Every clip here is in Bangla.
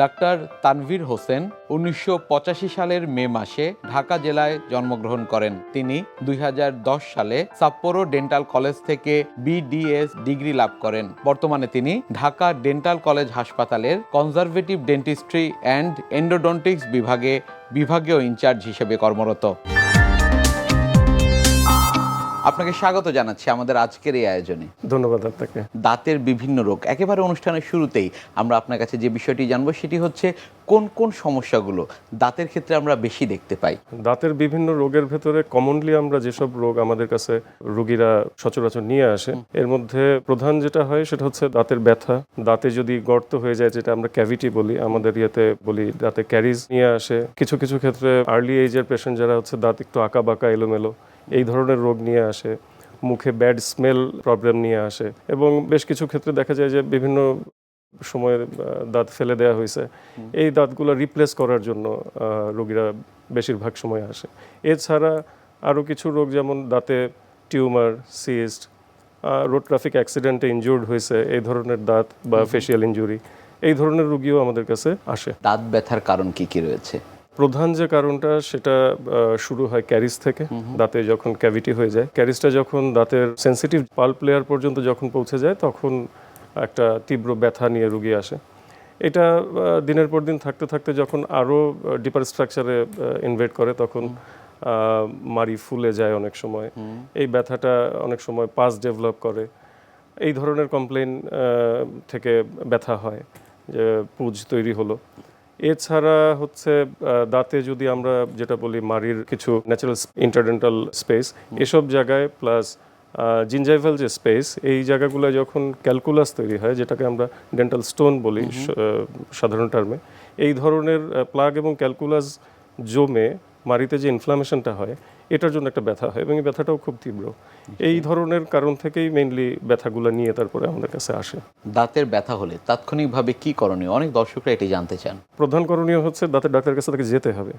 ডাক্তার তানভীর হোসেন উনিশশো পঁচাশি সালের মে মাসে ঢাকা জেলায় জন্মগ্রহণ করেন। তিনি দুই হাজার দশ সালে সাপ্পোরো ডেন্টাল কলেজ থেকে বিডিএস ডিগ্রি লাভ করেন। বর্তমানে তিনি ঢাকা ডেন্টাল কলেজ হাসপাতালের কনজারভেটিভ ডেন্টিস্ট্রি অ্যান্ড এন্ডোডন্টিক্স বিভাগে বিভাগীয় ইনচার্জ হিসেবে কর্মরত। আপনাকে স্বাগত জানাচ্ছি আমাদের আজকের এই আয়োজনে। ধন্যবাদ আপনাকে। দাঁতের বিভিন্ন রোগ একেবারে অনুষ্ঠানের শুরুতেই আমরা আপনার কাছে যে বিষয়টি জানব সেটি হচ্ছে কোন কোন সমস্যাগুলো দাঁতের ক্ষেত্রে আমরা বেশি দেখতে পাই? দাঁতের বিভিন্ন রোগের ভেতরে কমনলি আমরা যেসব রোগ আমাদের কাছে রোগীরা সচরাচর নিয়ে আসে এর মধ্যে প্রধান যেটা হয় সেটা হচ্ছে দাঁতের ব্যথা। দাঁতে যদি গর্ত হয়ে যায় যেটা আমরা ক্যাভিটি বলি আমাদের ইয়েতে বলি দাঁতে ক্যারিজ নিয়ে আসে। কিছু কিছু ক্ষেত্রে আর্লি এজের পেশেন্ট যারা হচ্ছে দাঁত একটু আঁকা বাঁকা এলোমেলো এই ধরনের রোগ নিয়ে আসে মুখে ব্যাড স্মেল প্রবলেম নিয়ে আসে এবং বেশ কিছু ক্ষেত্রে দেখা যায় যে বিভিন্ন সময়ের দাঁত ফেলে দেওয়া হয়েছে। এই দাঁতগুলো রিপ্লেস করার জন্য রোগীরা বেশিরভাগ সময় আসে। এছাড়া আরও কিছু রোগ যেমন দাঁতে টিউমার সিস্ট রোড ট্রাফিক অ্যাক্সিডেন্টে ইনজুর্ড হয়েছে এই ধরনের দাঁত বা ফেসিয়াল ইনজুরি এই ধরনের রোগীও আমাদের কাছে আসে। দাঁত ব্যথার কারণ কি কি রয়েছে? প্রধান যে কারণটা সেটা শুরু হয় ক্যারিজ থেকে। দাঁতে যখন ক্যাভিটি হয়ে যায় ক্যারিজটা যখন দাঁতের সেন্সিটিভ পাল্প লেয়ার পর্যন্ত যখন পৌঁছে যায় তখন একটা তীব্র ব্যথা নিয়ে রুগী আসে। এটা দিনের পর দিন থাকতে থাকতে যখন আরও ডিপার স্ট্রাকচারে ইনভেট করে তখন মারি ফুলে যায় অনেক সময়। এই ব্যথাটা অনেক সময় পাস ডেভেলপ করে। এই ধরনের কমপ্লেন থেকে ব্যথা হয় যে পুজ তৈরি হলো। এছাড়া হচ্ছে দাঁতে যদি আমরা যেটা বলি মারির কিছু ন্যাচারাল ইন্টারডেন্টাল স্পেস এসব জায়গায় প্লাস জিনজাইভাল যে স্পেস এই জায়গাগুলো যখন ক্যালকুলাস তৈরি হয় যেটাকে আমরা ডেন্টাল স্টোন বলি সাধারণ টার্মে এই ধরনের প্লাগ এবং ক্যালকুলাস জমে মারিতে যে ইনফ্লামেশনটা হয় এটার জন্য একটা ব্যথা হয় এবং এই ব্যথাটাও খুব তীব্র। এই ধরনের কারণ থেকেই মেইনলি ব্যথাগুলো নিয়ে তারপরে আমাদের কাছে আসে। দাঁতের ব্যথা হলে তাৎক্ষণিকভাবে কি করণীয়? অনেক দর্শকরা এটি জানতে চান। প্রধান করণীয় হচ্ছে দাঁতের ডাক্তারের কাছে তাকে যেতে হবে।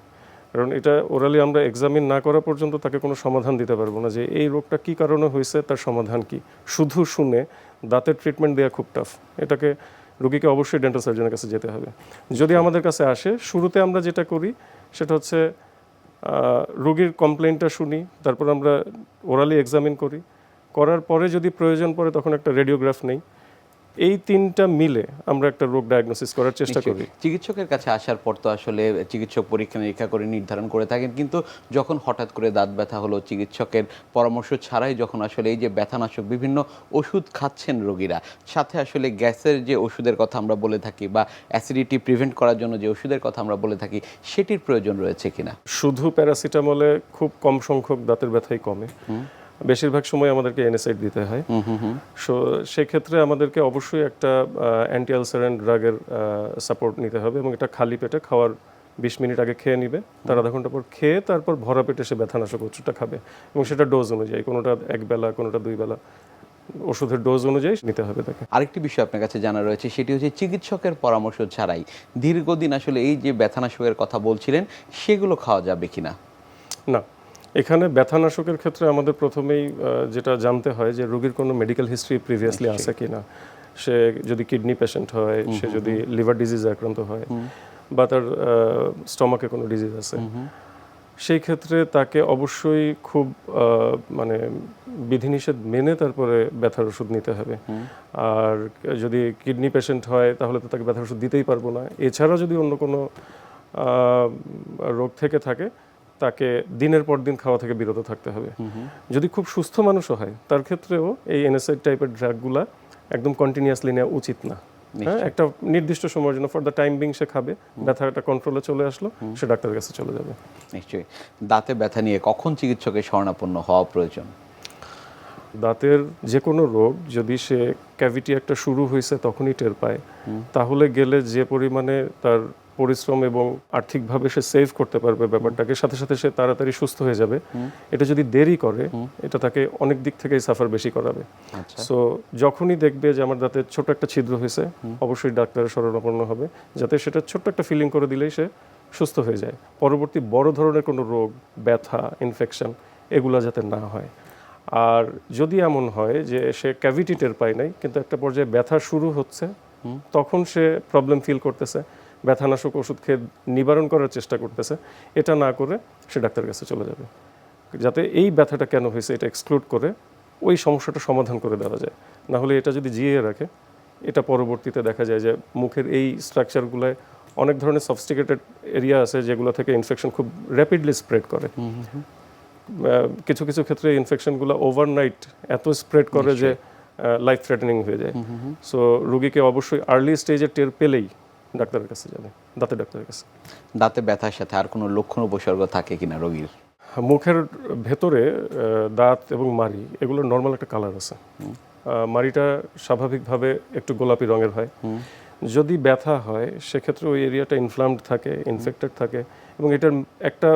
কারণ এটা ওরালি আমরা এক্সামিন না করা পর্যন্ত তাকে কোনো সমাধান দিতে পারব না যে এই রোগটা কি কারণে হয়েছে তার সমাধান কি? শুধু শুনে দাঁতের ট্রিটমেন্ট দেওয়া খুব টাফ এটাকে রোগীকে অবশ্যই ডেন্টাল সার্জনের কাছে যেতে হবে। যদি আমাদের কাছে আসে শুরুতে আমরা যেটা করি সেটা হচ্ছে রোগীর কমপ্লেনটা শুনি, তারপর আমরা ওরালি এক্সামিন করি। করার পরে যদি প্রয়োজন পড়ে, তখন একটা রেডিওগ্রাফ নেই। এই তিনটা মিলে আমরা একটা রোগ ডায়াগনোসিস করার চেষ্টা করি। চিকিৎসকের কাছে আসার পর তো আসলে চিকিৎসক পরীক্ষা নিরীক্ষা করে নির্ধারণ করে থাকেন কিন্তু যখন হঠাৎ করে দাঁত ব্যথা হলো চিকিৎসকের পরামর্শ ছাড়াই যখন আসলে এই যে ব্যথানাশক বিভিন্ন ওষুধ খাচ্ছেন রোগীরা সাথে আসলে গ্যাসের যে ওষুধের কথা আমরা বলে থাকি বা অ্যাসিডিটি প্রিভেন্ট করার জন্য যে ওষুধের কথা আমরা বলে থাকি সেটির প্রয়োজন রয়েছে কিনা? শুধু প্যারাসিটামলে খুব কম সংখ্যক দাঁতের ব্যথাই কমে। বেশিরভাগ সময় আমাদেরকে এনএসআইড দিতে হয়। সো সেক্ষেত্রে আমাদেরকে অবশ্যই একটা অ্যান্টি আলসারেন্ট ড্রাগের সাপোর্ট নিতে হবে এবং এটা খালি পেটে খাওয়ার বিশ মিনিট আগে খেয়ে নিবে। তার আধা ঘণ্টা পর খেয়ে তারপর ভরা পেটে সে ব্যথানাশক ওষুধটা খাবে এবং সেটা ডোজ অনুযায়ী কোনোটা এক বেলা কোনোটা দুই বেলা ওষুধের ডোজ অনুযায়ী নিতে হবে তাকে। আরেকটি বিষয় আপনার কাছে জানা রয়েছে সেটি হচ্ছে চিকিৎসকের পরামর্শ ছাড়াই দীর্ঘদিন আসলে এই যে ব্যথানাশকের কথা বলছিলেন সেগুলো খাওয়া যাবে কিনা? না। এখানে ব্যথানাশকের ক্ষেত্রে আমাদের প্রথমেই যেটা জানতে হয় যে রোগীর কোনো মেডিকেল হিস্ট্রি প্রিভিয়াসলি আছে কিনা। সে যদি কিডনি পেশেন্ট হয় সে যদি লিভার ডিজিজে আক্রান্ত হয় বা তার স্টমাকে কোনো ডিজিজ আছে। সেই ক্ষেত্রে তাকে অবশ্যই খুব মানে বিধিনিষেধ মেনে তারপরে ব্যথার ওষুধ নিতে হবে। আর যদি কিডনি পেশেন্ট হয় তাহলে তো তাকে ব্যথার ওষুধ দিতেই পারব না। এছাড়া যদি অন্য কোনো রোগ থেকে থাকে তাকে দিনের পর দিন খাওয়া থেকে বিরত থাকতে হবে। যদি খুব সুস্থ মানুষও হয় তার ক্ষেত্রেও এই এনএসআইড টাইপের ড্রাগগুলা একদম কন্টিনিউয়াসলি নেওয়া উচিত না। হ্যাঁ একটা নির্দিষ্ট সময়ের জন্য ফর দ্য টাইম বিং সে খাবে ব্যথাটা কন্ট্রোলে চলে আসলো সে ডাক্তারের কাছে চলে যাবে। নিশ্চয়ই। দাঁতে ব্যথা নিয়ে কখন চিকিৎসকের শরণাপন্ন হওয়া প্রয়োজন? দাঁতের যে কোনো রোগ যদি সে ক্যাভিটি একটা শুরু হয়েছে তখনই টের পায় তাহলে গেলে যে পরিমাণে তার পরিশ্রম এবং আর্থিকভাবে সে সেভ করতে পারবে ব্যাপারটাকে সাথে সাথে সে তাড়াতাড়ি সুস্থ হয়ে যাবে। এটা যদি দেরি করে এটা তাকে অনেক দিক থেকেই সাফার বেশি করাবে। আচ্ছা। সো যখনই দেখবে যে আমার দাঁতে ছোট একটা ছিদ্র হয়েছে অবশ্যই ডাক্তারের শরণাপন্ন হবে যাতে সেটা ছোট্ট একটা ফিলিং করে দিলেই সে সুস্থ হয়ে যায়। পরবর্তী বড় ধরনের কোনো রোগ ব্যথা ইনফেকশন এগুলা যাতে না হয়। আর যদি এমন হয় যে সে ক্যাভিটি টের পায় নাই কিন্তু একটা পর্যায়ে ব্যথা শুরু হচ্ছে তখন সে প্রবলেম ফিল করতেছে। ব্যথানাশক ওষুধ খেয়ে নিবারণ করার চেষ্টা করতেছে এটা না করে সে ডাক্তারের কাছে চলে যাবে। যাতে এই ব্যথাটা কেন হয়েছে এটা এক্সক্লুড করে ওই সমস্যাটা সমাধান করে দেওয়া যায়। না হলে এটা যদি জিয়ে রাখে এটা পরবর্তীতে দেখা যায় যে মুখের এই স্ট্রাকচারগুলোয় অনেক ধরনের সফিস্টিকেটেড এরিয়া আছে যেগুলো থেকে ইনফেকশন খুব র্যাপিডলি স্প্রেড করে। কিছু কিছু ক্ষেত্রে ইনফেকশনগুলো ওভারনাইট এত স্প্রেড করে যে লাইফ থ্রেটেনিং হয়ে যায়। সো রুগীকে অবশ্যই আর্লি স্টেজে টের পেলেই ডাক্তারের কাছে যাবে দাঁতের ডাক্তারের কাছে। দাঁতে ব্যথার সাথে আর কোনো লক্ষণ উপসর্গ থাকে কিনা রোগীর? মুখের ভেতরে দাঁত এবং মাড়ি এগুলোর নর্মাল একটা কালার আছে। মাড়িটা স্বাভাবিকভাবে একটু গোলাপি রঙের হয়। যদি ব্যথা হয় সেক্ষেত্রে ওই এরিয়াটা ইনফ্লামড থাকে ইনফেক্টেড থাকে এবং এটার একটা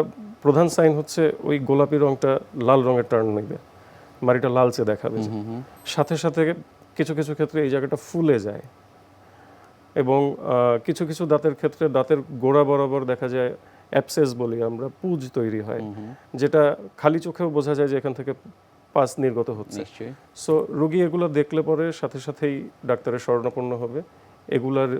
প্রধান সাইন হচ্ছে ওই গোলাপি রঙটা লাল রঙের টার্ন নেবে। মাড়িটা লালচে দেখাবে। সাথে সাথে কিছু কিছু ক্ষেত্রে এই জায়গাটা ফুলে যায়। এবং কিছু কিছু দাঁতের ক্ষেত্রে দাঁতের গোড়া বরাবর দেখা যায় অ্যাপসেস বলি আমরা পুজ তৈরি হয় যেটা খালি চোখেও বোঝা যায় যে এখান থেকে পাস নির্গত হচ্ছে। সো রোগী এগুলো দেখলে পরে সাথে সাথেই ডাক্তারের শরণাপন্ন হবে এগুলার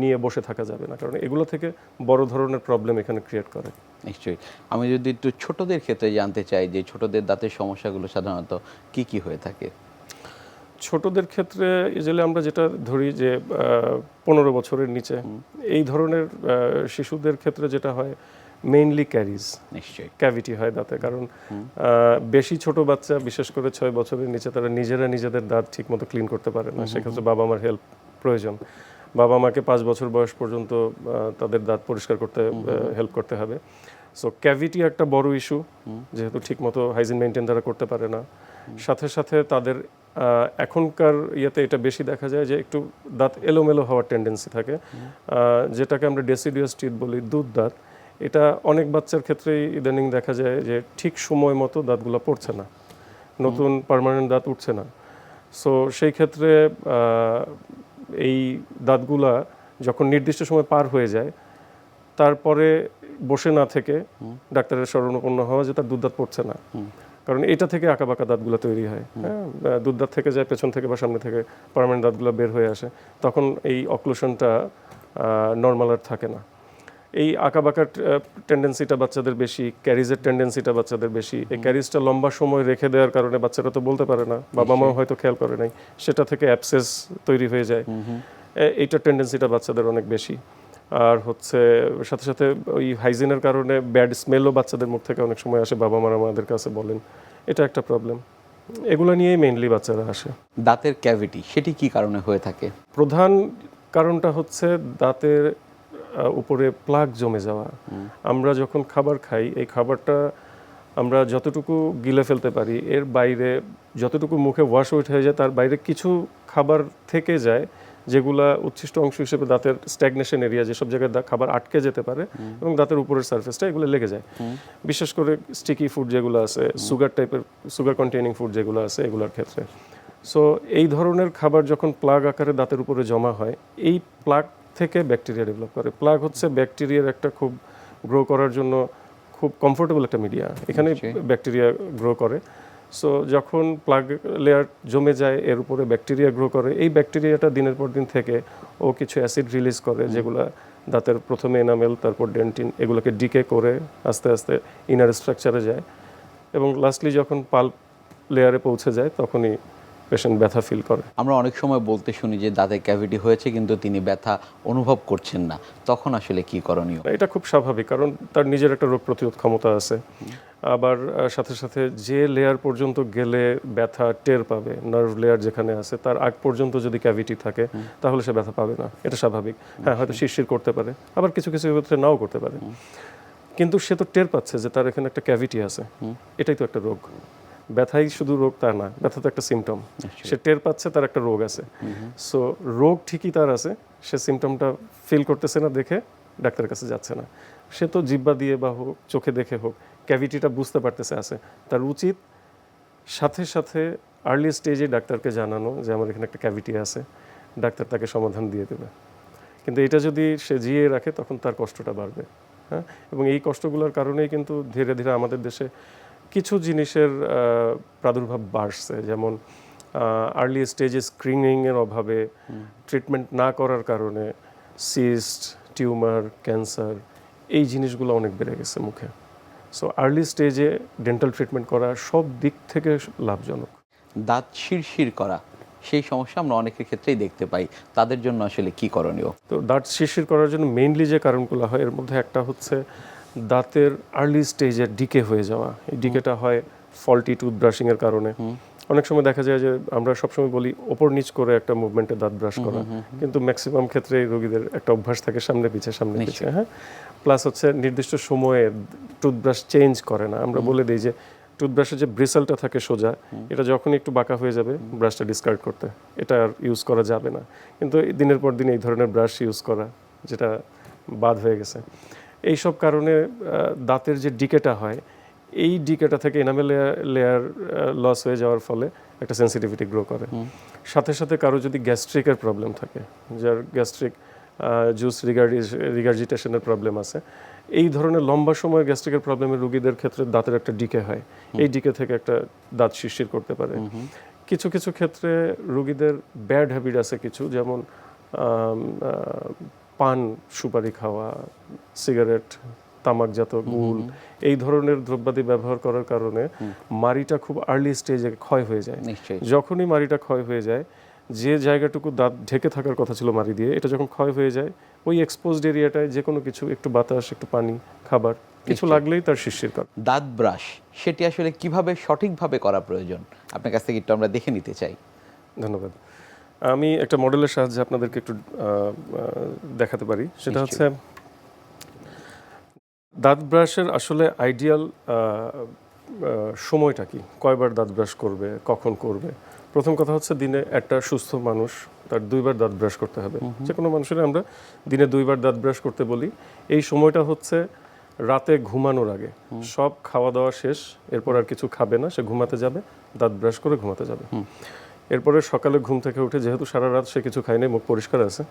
নিয়ে বসে থাকা যাবে না কারণ এগুলো থেকে বড় ধরনের প্রবলেম এখানে ক্রিয়েট করে। নিশ্চয়ই। আমি যদি একটু ছোটদের ক্ষেত্রে জানতে চাই যে ছোটদের দাঁতের সমস্যাগুলো সাধারণত কি কি হয়ে থাকে? ছোটদের ক্ষেত্রে ইউজুয়ালি আমরা যেটা ধরি যে পনেরো বছরের নিচে এই ধরনের শিশুদের ক্ষেত্রে যেটা হয় মেইনলি ক্যারিজ নিশ্চয়ই। ক্যাভিটি হয় দাঁতে। কারণ বেশি ছোট বাচ্চা বিশেষ করে ছয় বছরের নিচে তারা নিজেরা নিজেদের দাঁত ঠিকমতো ক্লিন করতে পারে না। সেক্ষেত্রে বাবা মার হেল্প প্রয়োজন। বাবা মাকে পাঁচ বছর বয়স পর্যন্ত তাদের দাঁত পরিষ্কার করতে হেল্প করতে হবে। সো ক্যাভিটি একটা বড় ইস্যু যেহেতু ঠিকমতো হাইজিন মেনটেন তারা করতে পারে না। সাথে সাথে তাদের এখনকার ইয়েতে এটা বেশি দেখা যায় যে একটু দাঁত এলোমেলো হওয়ার টেন্ডেন্সি থাকে। যেটাকে আমরা ডেসিডিয়াস টিথ বলি দুধ দাঁত। এটা অনেক বাচ্চার ক্ষেত্রেই ইদানিং দেখা যায় যে ঠিক সময় মতো দাঁতগুলো পড়ছে না। নতুন পার্মানেন্ট দাঁত উঠছে না। সো সেই ক্ষেত্রে এই দাঁতগুলা যখন নির্দিষ্ট সময় পার হয়ে যায় তারপরে বসে না থেকে ডাক্তারের শরণাপন্ন হওয়া যে তার দুধ দাঁত পড়ছে না। কারণ এটা থেকে আঁকা বাঁকা দাঁতগুলো তৈরি হয়। হ্যাঁ দুধ দাঁত থেকে যায় পেছন থেকে বা সামনে থেকে পার্মানেন্ট দাঁতগুলো বের হয়ে আসে। তখন এই অক্লুশনটা নর্মাল আর থাকে না। এই আঁকা বাঁকার টেন্ডেন্সিটা বাচ্চাদের বেশি ক্যারিজের টেন্ডেন্সিটা বাচ্চাদের বেশি। এই ক্যারিজটা লম্বা সময় রেখে দেওয়ার কারণে বাচ্চারা তো বলতে পারে না। বাবা মাও হয়তো খেয়াল করে নাই। সেটা থেকে অ্যাপসেস তৈরি হয়ে যায়। এইটার টেন্ডেন্সিটা বাচ্চাদের অনেক বেশি। আর হচ্ছে সাথে সাথে ওই হাইজিনের কারণে ব্যাড স্মেলও বাচ্চাদের মুখ থেকে অনেক সময় আসে বাবা মারা আমাদের কাছে বলেন। এটা একটা প্রবলেম এগুলো নিয়েই মেইনলি বাচ্চারা আসে। দাঁতের ক্যাভিটি সেটি কি কারণে হয়ে থাকে? প্রধান কারণটা হচ্ছে দাঁতের উপরে প্লাগ জমে যাওয়া। আমরা যখন খাবার খাই এই খাবারটা আমরা যতটুকু গিলে ফেলতে পারি এর বাইরে যতটুকু মুখে ওয়াশ আউট হয়ে যায় তার বাইরে কিছু খাবার থেকে যায় যেগুলা উচ্ছিষ্ট অংশ হিসেবে দাঁতের স্ট্যাগনেশন এরিয়া যেসব জায়গায় খাবার আটকে যেতে পারে এবং দাঁতের উপরের সার্ফেসটা এগুলো লেগে যায়। বিশেষ করে স্টিকি ফুড যেগুলো আছে সুগার টাইপের সুগার কন্টেনিং ফুড যেগুলো আছে এগুলোর ক্ষেত্রে। সো এই ধরনের খাবার যখন প্লাগ আকারে দাঁতের উপরে জমা হয় এই প্লাগ থেকে ব্যাকটেরিয়া ডেভেলপ করে। প্লাগ হচ্ছে ব্যাকটেরিয়ার একটা খুব গ্রো করার জন্য খুব কমফোর্টেবল একটা মিডিয়া এখানে ব্যাকটেরিয়া গ্রো করে। সো যখন প্লাগ লেয়ার জমে যায় এর উপরে ব্যাকটেরিয়া গ্রো করে এই ব্যাকটেরিয়াটা দিনের পর দিন থেকে ও কিছু অ্যাসিড রিলিজ করে যেগুলো দাঁতের প্রথমে এনামেল তারপর ডেন্টিন এগুলোকে ডিকে করে আস্তে আস্তে ইনার স্ট্রাকচারে যায়। এবং লাস্টলি যখন পাল্প লেয়ারে পৌঁছে যায় তখনই পেশেন্ট ব্যথা ফিল করে। আমরা অনেক সময় বলতে শুনি যে দাঁতে ক্যাভিটি হয়েছে কিন্তু তিনি ব্যথা অনুভব করছেন না। তখন আসলে কি করণীয়? এটা খুব স্বাভাবিক কারণ তার নিজের একটা রোগ প্রতিরোধ ক্ষমতা আছে। আবার সাথে সাথে যে লেয়ার পর্যন্ত গেলে ব্যথা টের পাবে নার্ভ লেয়ার যেখানে আছে তার আগ পর্যন্ত যদি ক্যাভিটি থাকে তাহলে সে ব্যথা পাবে না। এটা স্বাভাবিক। হ্যাঁ হয়তো শিরশির করতে পারে আবার কিছু কিছু ক্ষেত্রে নাও করতে পারে। কিন্তু সে তো টের পাচ্ছে যে তার এখানে একটা ক্যাভিটি আছে। এটাই তো একটা রোগ। ব্যথাই শুধু রোগ তা না ব্যথা তো একটা সিমটম সে টের পাচ্ছে তার একটা রোগ আছে। সো রোগ ঠিকই তার আছে সে সিমটমটা ফিল করতেছে না দেখে ডাক্তারের কাছে যাচ্ছে না। সে তো জিব্বা দিয়ে বা হোক চোখে দেখে হোক ক্যাভিটিটা বুঝতে পারতেছে আছে। তার উচিত সাথে সাথে আর্লি স্টেজে ডাক্তারকে জানানো যে আমার এখানে একটা ক্যাভিটি আছে। ডাক্তার তাকে সমাধান দিয়ে দেবে। কিন্তু এটা যদি সে জিয়ে রাখে তখন তার কষ্টটা বাড়বে। হ্যাঁ? এবং এই কষ্টগুলোর কারণেই কিন্তু ধীরে ধীরে আমাদের দেশে কিছু জিনিসের প্রাদুর্ভাব বাড়ছে। যেমন আর্লি স্টেজে স্ক্রিনিংয়ের অভাবে ট্রিটমেন্ট না করার কারণে সিস্ট টিউমার ক্যান্সার এই জিনিসগুলো অনেক বেড়ে গেছে মুখে। So early stage dental treatment করা সব দিক থেকে লাভজনক। দাঁত শিরশির করা সেই সমস্যা আমরা অনেকের ক্ষেত্রেই দেখতে পাই। তাদের জন্য আসলে কি করণীয়? তো দাঁত শিরশির করার জন্য মেইনলি যে কারণগুলো হয় এর মধ্যে একটা হচ্ছে দাঁতের আর্লি স্টেজে ডিকে হয়ে যাওয়া। এই ডিকেটা হয় ফল্টি টুথব্রাশিংয়ের কারণে। অনেক সময় দেখা যায় যে আমরা সবসময় বলি ওপর নিচ করে একটা মুভমেন্টে দাঁত ব্রাশ করা। কিন্তু ম্যাক্সিমাম ক্ষেত্রে রোগীদের একটা অভ্যাস থাকে সামনে পিছে সামনে পিছে হ্যাঁ? প্লাস হচ্ছে নির্দিষ্ট সময়ে টুথব্রাশ চেঞ্জ করে না। আমরা বলে দিই যে টুথব্রাশের যে ব্রিসেলটা থাকে সোজা এটা যখন একটু বাঁকা হয়ে যাবে ব্রাশটা ডিসকার্ড করতে। এটা আর ইউজ করা যাবে না। কিন্তু এই দিনের পর দিন এই ধরনের ব্রাশ ইউজ করা যেটা বাদ হয়ে গেছে। এই সব কারণে দাঁতের যে ডিকেটা হয় এই ডিকেটা থেকে এনামেল লেয়ার লস হয়ে যাওয়ার ফলে একটা সেন্সিটিভিটি গ্রো করে। সাথে সাথে কারও যদি গ্যাস্ট্রিকের প্রবলেম থাকে যার গ্যাস্ট্রিক জুস রিগার্জিটেশনের প্রবলেম আছে এই ধরনের লম্বা সময় গ্যাস্ট্রিকের প্রবলেমের রুগীদের ক্ষেত্রে দাঁতের একটা ডিকে হয়। এই ডিকে থেকে একটা দাঁত শিরশির করতে পারে। কিছু কিছু ক্ষেত্রে রুগীদের ব্যাড হ্যাবিট আছে কিছু যেমন পান সুপারি খাওয়া সিগারেট তামাকজাত গুল এই ধরনের দ্রব্যাদি ব্যবহার করার কারণে মাড়িটা খুব আর্লি স্টেজে ক্ষয় হয়ে যায়। যখনই মাড়িটা ক্ষয় হয়ে যায় যে জায়গাটুকু দাঁত ঢেকে থাকার কথা ছিল মাড়ি দিয়ে এটা যখন ক্ষয় হয়ে যায় ওই এক্সপোজড এরিয়াটায় যে কোনো কিছু একটু বাতাস একটু পানি খাবার কিছু লাগলেই তার শিরশির করে দাঁত ব্রাশ সেটি আসলে কীভাবে সঠিকভাবে করা প্রয়োজন? আপনার কাছ থেকে একটু আমরা দেখে নিতে চাই। ধন্যবাদ। আমি একটা মডেলের সাহায্যে আপনাদেরকে একটু দেখাতে পারি। সেটা হচ্ছে দাঁত ব্রাশের আসলে আইডিয়াল সময়টা কি? কয়বার দাঁত ব্রাশ করবে? কখন করবে? প্রথম কথা হচ্ছে দিনে একটা সুস্থ মানুষ তার দুইবার দাঁত ব্রাশ করতে হবে। যে কোনো মানুষের আমরা দিনে দুইবার দাঁত ব্রাশ করতে বলি। এই সময়টা হচ্ছে রাতে ঘুমানোর আগে। সব খাওয়া দাওয়া শেষ এরপর আর কিছু খাবে না সে ঘুমাতে যাবে দাঁত ব্রাশ করে ঘুমাতে যাবে। এরপরে সকালে ঘুম থেকে উঠে যেহেতু সারা রাত সে কিছু খায়নি মুখ পরিষ্কার আছে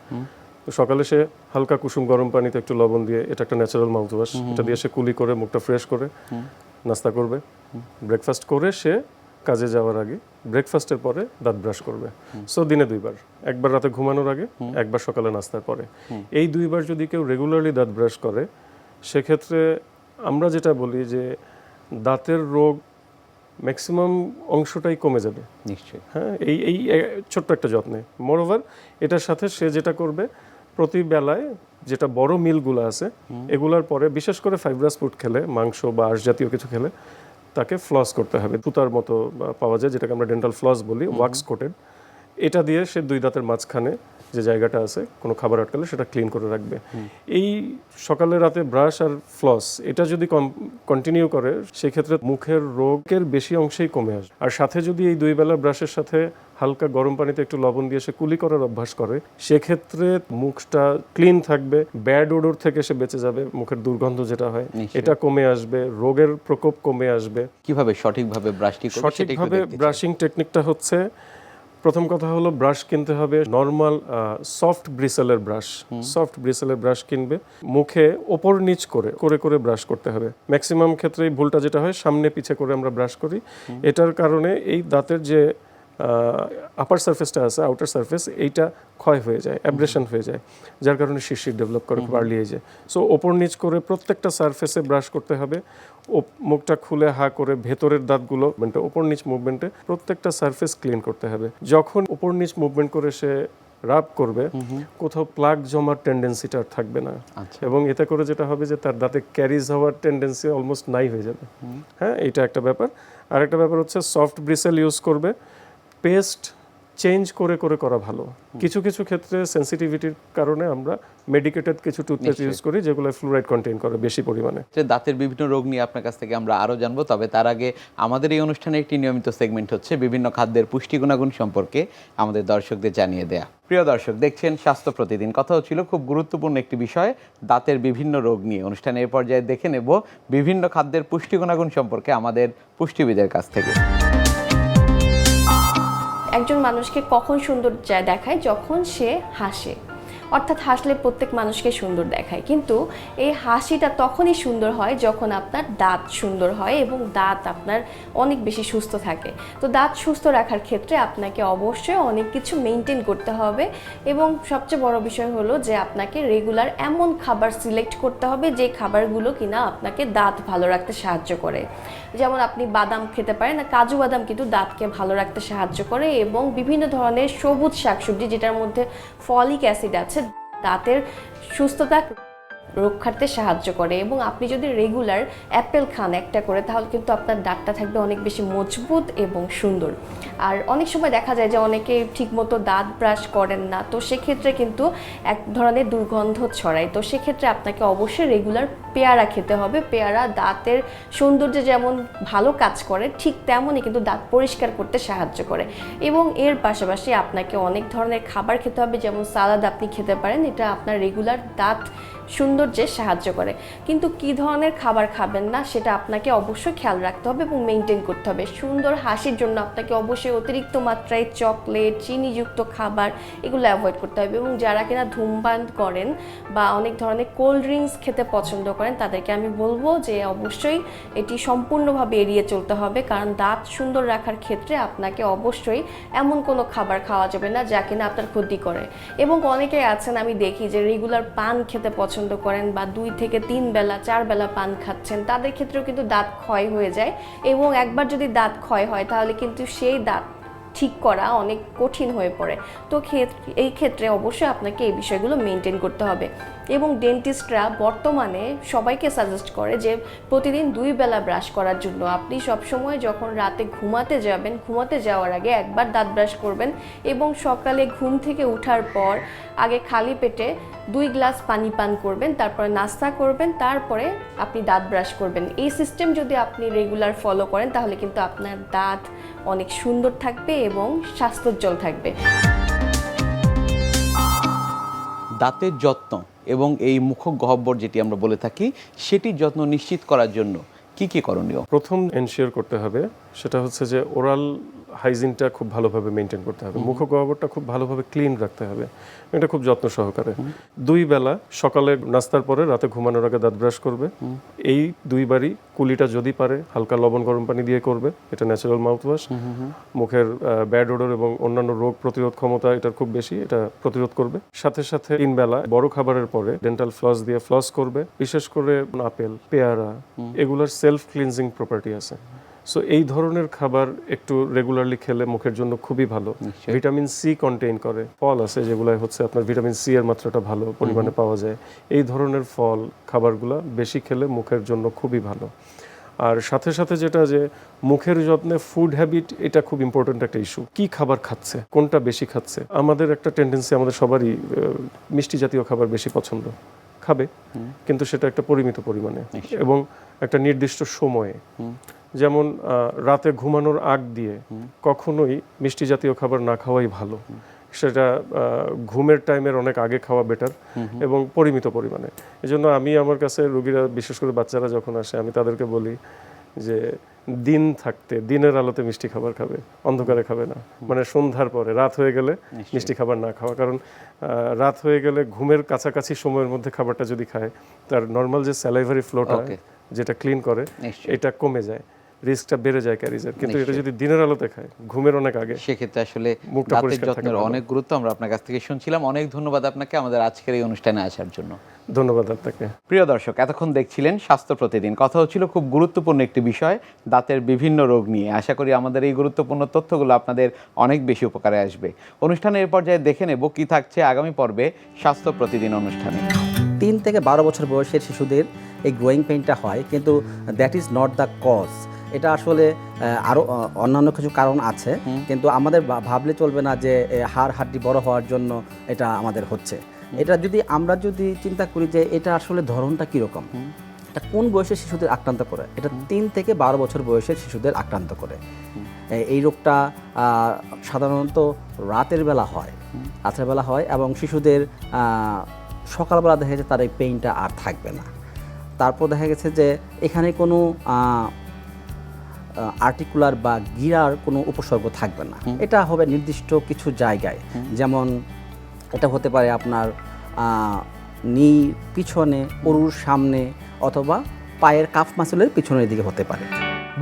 তো সকালে সে হালকা কুসুম গরম পানিতে একটু লবণ দিয়ে এটা একটা ন্যাচারাল মাউথ ওয়াশ এটা দিয়ে সে কুলি করে মুখটা ফ্রেশ করে নাস্তা করবে। ব্রেকফাস্ট করে সে কাজে যাওয়ার আগে ব্রেকফাস্টের পরে দাঁত ব্রাশ করবে। সো দিনে দুইবার। একবার রাতে ঘুমানোর আগে একবার সকালে নাস্তার পরে। এই দুইবার যদি কেউ রেগুলারলি দাঁত ব্রাশ করে সেক্ষেত্রে আমরা যেটা বলি যে দাঁতের রোগ ম্যাক্সিমাম অংশটাই কমে যাবে। নিশ্চয়ই। হ্যাঁ এই এই ছোট্ট একটা যত্নে। মোরওভার এটার সাথে সে যেটা করবে প্রতি বেলায় যেটা বড় মিলগুলো আছে এগুলার পরে বিশেষ করে ফাইব্রাস ফুড খেলে মাংস বা আঁশ জাতীয় কিছু খেলে তাকে ফ্লস করতে হবে। তুতার মতো বা পাওয়া যায় যেটাকে আমরা ডেন্টাল ফ্লস বলি ওয়াক্স কোটেড এটা দিয়ে সে দুই দাঁতের মাঝখানে যে জায়গাটা আছে কোনো খাবার আটকালে সেটা ক্লিন করে রাখবে। এই সকালে রাতে ব্রাশ আর ফ্লস এটা যদি কন্টিনিউ করে সেক্ষেত্রে মুখের রোগের বেশি অংশেই কমে আসবে আর সাথে যদি এই দুই বেলা ব্রাশের সাথে হালকা গরম পানিতে একটু লবণ দিয়ে সে কুলি করার অভ্যাস করে সেক্ষেত্রে মুখটা ক্লিন থাকবে ব্যাড ওডোর থেকে সে বেঁচে যাবে মুখের দুর্গন্ধ যেটা হয় এটা কমে আসবে রোগের প্রকোপ কমে আসবে। কীভাবে সঠিকভাবে ব্রাশটি সঠিকভাবে ব্রাশিং টেকনিকটা হচ্ছে প্রথম কথা হলো ব্রাশ কিনতে হবে। নর্মাল সফট ব্রিসেলের ব্রাশ। সফট ব্রিসেলের ব্রাশ কিনবে। মুখে ওপর নিচ করে করে করে ব্রাশ করতে হবে। ম্যাক্সিমাম ক্ষেত্রে ভুলটা যেটা হয় সামনে পিছে করে আমরা ব্রাশ করি। এটার কারণে এই দাঁতের যে আপার সার্ফেসটা আছে আউটার সার্ফেস এইটা ক্ষয় হয়ে যায় অ্যাব্রেশন হয়ে যায়। যার কারণে শিরশির ডেভেলপ করে খুব যায়। সো ওপর নিচ করে প্রত্যেকটা সার্ফেসে ব্রাশ করতে হবে। মুখটা খুলে হা করে ভেতরের দাঁতগুলো মানে ওপর নিচ মুভমেন্টে প্রত্যেকটা সারফেস ক্লিন করতে হবে। যখন ওপর নিচ মুভমেন্ট করে সে রাব করবে কোথাও প্লাগ জমার টেন্ডেন্সিটা আর থাকবে না। আচ্ছা। এবং এতে করে যেটা হবে যে তার দাঁতে ক্যারিজ হওয়ার টেন্ডেন্সি অলমোস্ট নাই হয়ে যাবে। হ্যাঁ এটা একটা ব্যাপার। আর একটা ব্যাপার হচ্ছে সফট ব্রিসেল ইউজ করবে পেস্ট চেঞ্জ করে করে করা ভালো। কিছু কিছু ক্ষেত্রে সেন্সিটিভিটির কারণে আমরা মেডিকেটেড কিছু টুথপেস্ট ইউজ করি যেগুলো ফ্লুরাইড কন্টেইন করে বেশি পরিমাণে। যে দাঁতের বিভিন্ন রোগ নিয়ে আপনার কাছ থেকে আমরা আরও জানব তবে তার আগে আমাদের এই অনুষ্ঠানে একটি নিয়মিত সেগমেন্ট হচ্ছে বিভিন্ন খাদ্যের পুষ্টি গুণাগুণ সম্পর্কে আমাদের দর্শকদের জানিয়ে দেয়া। প্রিয় দর্শক দেখছেন স্বাস্থ্য প্রতিদিন। কথা হচ্ছিল খুব গুরুত্বপূর্ণ একটি বিষয় দাঁতের বিভিন্ন রোগ নিয়ে। অনুষ্ঠানের এই পর্যায়ে দেখে নেব বিভিন্ন খাদ্যের পুষ্টি গুণাগুণ সম্পর্কে আমাদের পুষ্টিবিদের কাছ থেকে। একজন মানুষকে কখন সুন্দর দেখায়? যখন সে হাসে। অর্থাৎ হাসলে প্রত্যেক মানুষকে সুন্দর দেখায়। কিন্তু এই হাসিটা তখনই সুন্দর হয় যখন আপনার দাঁত সুন্দর হয় এবং দাঁত আপনার অনেক বেশি সুস্থ থাকে। তো দাঁত সুস্থ রাখার ক্ষেত্রে আপনাকে অবশ্যই অনেক কিছু মেনটেন করতে হবে এবং সবচেয়ে বড় বিষয় হলো যে আপনাকে রেগুলার এমন খাবার সিলেক্ট করতে হবে যে খাবারগুলো কিনা আপনাকে দাঁত ভালো রাখতে সাহায্য করে। যেমন আপনি বাদাম খেতে পারেন না কাজু বাদাম কিন্তু দাঁতকে ভালো রাখতে সাহায্য করে এবং বিভিন্ন ধরনের সবুজ শাকসবজি যেটার মধ্যে ফলিক অ্যাসিড আছে, দাঁতের সুস্থতা রক্ষার্থে সাহায্য করে এবং আপনি যদি রেগুলার অ্যাপেল খান একটা করে, তাহলে কিন্তু আপনার দাঁতটা থাকবে অনেক বেশি মজবুত এবং সুন্দর। আর অনেক সময় দেখা যায় যে অনেকে ঠিকমতো দাঁত ব্রাশ করেন না, তো সেক্ষেত্রে কিন্তু এক ধরনের দুর্গন্ধ ছড়ায়। তো সেক্ষেত্রে আপনাকে অবশ্যই রেগুলার পেয়ারা খেতে হবে। পেয়ারা দাঁতের সৌন্দর্যে যেমন ভালো কাজ করে, ঠিক তেমনই কিন্তু দাঁত পরিষ্কার করতে সাহায্য করে। এবং এর পাশাপাশি আপনাকে অনেক ধরনের খাবার খেতে হবে, যেমন সালাদ আপনি খেতে পারেন। এটা আপনার রেগুলার দাঁত সৌন্দর্যে সাহায্য করে। কিন্তু কি ধরনের খাবার খাবেন না, সেটা আপনাকে অবশ্যই খেয়াল রাখতে হবে এবং মেনটেন করতে হবে। সুন্দর হাসির জন্য আপনাকে অবশ্যই অতিরিক্ত মাত্রায় চকলেট চিনিযুক্ত খাবার এগুলো অ্যাভয়েড করতে হবে এবং যারা কিনা ধূমপান করেন বা অনেক ধরনের কোল্ড ড্রিঙ্কস খেতে পছন্দ করেন, তাদেরকে আমি বলব যে অবশ্যই এটি সম্পূর্ণভাবে এড়িয়ে চলতে হবে। কারণ দাঁত সুন্দর রাখার ক্ষেত্রে আপনাকে অবশ্যই এমন কোনো খাবার খাওয়া যাবে না যা কিনা আপনার ক্ষতি করে। এবং অনেকে আছেন, আমি দেখি যে রেগুলার পান খেতে পছন্দ করেন বা দুই থেকে তিন বেলা, চার বেলা পান খাচ্ছেন, তাদের ক্ষেত্রেও কিন্তু দাঁত ক্ষয় হয়ে যায় এবং একবার যদি দাঁত ক্ষয় হয়, তাহলে কিন্তু সেই দাঁত ঠিক করা অনেক কঠিন হয়ে পড়ে। তো এই ক্ষেত্রে অবশ্যই আপনাকে এই বিষয়গুলো মেনটেন করতে হবে। এবং ডেন্টিস্টরা বর্তমানে সবাইকে সাজেস্ট করে যে, প্রতিদিন দুই বেলা ব্রাশ করার জন্য। আপনি সবসময় যখন রাতে ঘুমাতে যাবেন, ঘুমাতে যাওয়ার আগে একবার দাঁত ব্রাশ করবেন এবং সকালে ঘুম থেকে ওঠার পর আগে খালি পেটে দুই গ্লাস পানি পান করবেন, তারপরে নাস্তা করবেন, তারপরে আপনি দাঁত ব্রাশ করবেন। এই সিস্টেম যদি আপনি রেগুলার ফলো করেন, তাহলে কিন্তু আপনার দাঁত অনেক সুন্দর থাকবে এবং স্বাস্থ্যোজ্জ্বল থাকবে। দাঁতের যত্ন এবং এই মুখ গহ্বর যেটি আমরা বলে থাকি সেটির যত্ন নিশ্চিত করার জন্য কি কি করণীয়? প্রথম এনশিওর করতে হবে সেটা হচ্ছে যে ওরাল হাইজিনটা খুব ভালোভাবে মেনটেন করতে হবে। মুখ গহ্বরটা খুব ভালোভাবে ক্লিন রাখতে হবে। এটা খুব যত্ন সহকারে। দুই বেলা সকালে নাস্তার পরে রাতে ঘুমানোর আগে দাঁত ব্রাশ করবে। এই দুইবারই কুলিটা যদি পারে হালকা লবণ গরম পানি দিয়ে করবে। এটা ন্যাচারাল মাউথ ওয়াশ মুখের ব্যাড ওডর এবং অন্যান্য রোগ প্রতিরোধ ক্ষমতা এটার খুব বেশি। এটা প্রতিরোধ করবে। সাথে সাথে তিন বেলা বড় খাবারের পরে ডেন্টাল ফ্লস দিয়ে ফ্লস করবে। বিশেষ করে আপেল পেয়ারা এগুলোর সেলফ ক্লিনজিং প্রপার্টি আছে। সো এই ধরনের খাবার একটু রেগুলারলি খেলে মুখের জন্য খুবই ভালো। ভিটামিন সি কন্টেইন করে। ফল আছে যেগুলো হচ্ছে আপনার ভিটামিন সি এর মাত্রাটা ভালো পরিমাণে পাওয়া যায়। এই ধরনের ফল খাবারগুলো বেশি খেলে মুখের জন্য খুবই ভালো। আর সাথে সাথে যেটা যে মুখের যত্নে ফুড হ্যাবিট এটা খুব ইম্পর্টেন্ট একটা ইস্যু কি খাবার খাচ্ছে? কোনটা বেশি খাচ্ছে? আমাদের একটা টেন্ডেন্সি আমাদের সবারই মিষ্টি জাতীয় খাবার বেশি পছন্দ। খাবে। কিন্তু সেটা একটা পরিমিত পরিমাণে। এবং একটা নির্দিষ্ট সময়ে। যেমন রাতে ঘুমানোর আগ দিয়ে কখনোই মিষ্টি জাতীয় খাবার না খাওয়াই ভালো। সেটা ঘুমের টাইমের অনেক আগে খাওয়া বেটার এবং পরিমিত পরিমাণে। এই জন্য আমি আমার কাছে রুগীরা বিশেষ করে বাচ্চারা যখন আসে আমি তাদেরকে বলি যে দিন থাকতে দিনের আলোতে মিষ্টি খাবার খাবে অন্ধকারে খাবে না। মানে সন্ধ্যার পরে রাত হয়ে গেলে মিষ্টি খাবার না খাওয়া। কারণ রাত হয়ে গেলে ঘুমের কাছাকাছি সময়ের মধ্যে খাবারটা যদি খায় তার নর্মাল যে স্যালাইভারি ফ্লোটা. যেটা ক্লিন করে। এটা কমে যায়। রিস্কটা বেড়ে যায় ক্যারিজের। কিন্তু এটা যদি দিনের আলোতে খায় ঘুমের অনেক আগে সেক্ষেত্রে আসলে দাঁতের যত্নের অনেক গুরুত্ব আমরা আপনার কাছ থেকে শুনছিলাম। অনেক ধন্যবাদ আপনাকে আমাদের আজকের এই অনুষ্ঠানে আসার জন্য। ধন্যবাদ আপনাকে। প্রিয় দর্শক এতক্ষণ দেখছিলেন স্বাস্থ্য প্রতিদিন। কথা হচ্ছিল খুব গুরুত্বপূর্ণ একটি বিষয় দাঁতের বিভিন্ন রোগ নিয়ে। আশা করি আমাদের এই গুরুত্বপূর্ণ তথ্যগুলো আপনাদের অনেক বেশি উপকারে আসবে। অনুষ্ঠানের পর্যায়ে দেখে নেব কি থাকছে আগামী পর্বে স্বাস্থ্য প্রতিদিন অনুষ্ঠানে। তিন থেকে বারো বছর বয়সের শিশুদের এই গ্রোয়িং পেইনটা হয় কিন্তু that is not the cause এটা আসলে আরও অন্যান্য কিছু কারণ আছে। কিন্তু আমাদের ভাবলে চলবে না যে হাড় হাড্ডি বড় হওয়ার জন্য এটা আমাদের হচ্ছে। এটা যদি আমরা যদি চিন্তা করি যে এটা আসলে ধরনটা কীরকম? এটা কোন বয়সের শিশুদের আক্রান্ত করে? এটা তিন থেকে বারো বছর বয়সের শিশুদের আক্রান্ত করে। এই রোগটা সাধারণত রাতের বেলা হয়। রাতের বেলা হয় এবং শিশুদের সকালবেলা দেখা যাচ্ছে তার এই পেইনটা আর থাকবে না। তারপর দেখা গেছে যে এখানে কোনো আর্টিকুলার বা গিরার কোনো উপসর্গ থাকবে না। এটা হবে নির্দিষ্ট কিছু জায়গায়। যেমন এটা হতে পারে আপনার নি পিছনে অরুর সামনে অথবা পায়ের কাফ মাসুলের পিছনের দিকে হতে পারে।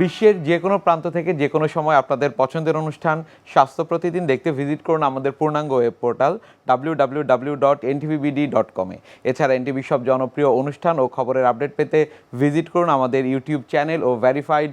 বিশ্বের যে কোনো প্রান্ত থেকে যে কোনো সময় আপনাদের পছন্দের অনুষ্ঠান স্বাস্থ্য প্রতিদিন দেখতে ভিজিট করুন আমাদের পূর্ণাঙ্গ web portal W W W dot NTVBD dot কমে এছাড়া এনটিভি সব জনপ্রিয় অনুষ্ঠান ও খবরের আপডেট পেতে ভিজিট করুন আমাদের ইউটিউব চ্যানেল ও ভেরিফাইড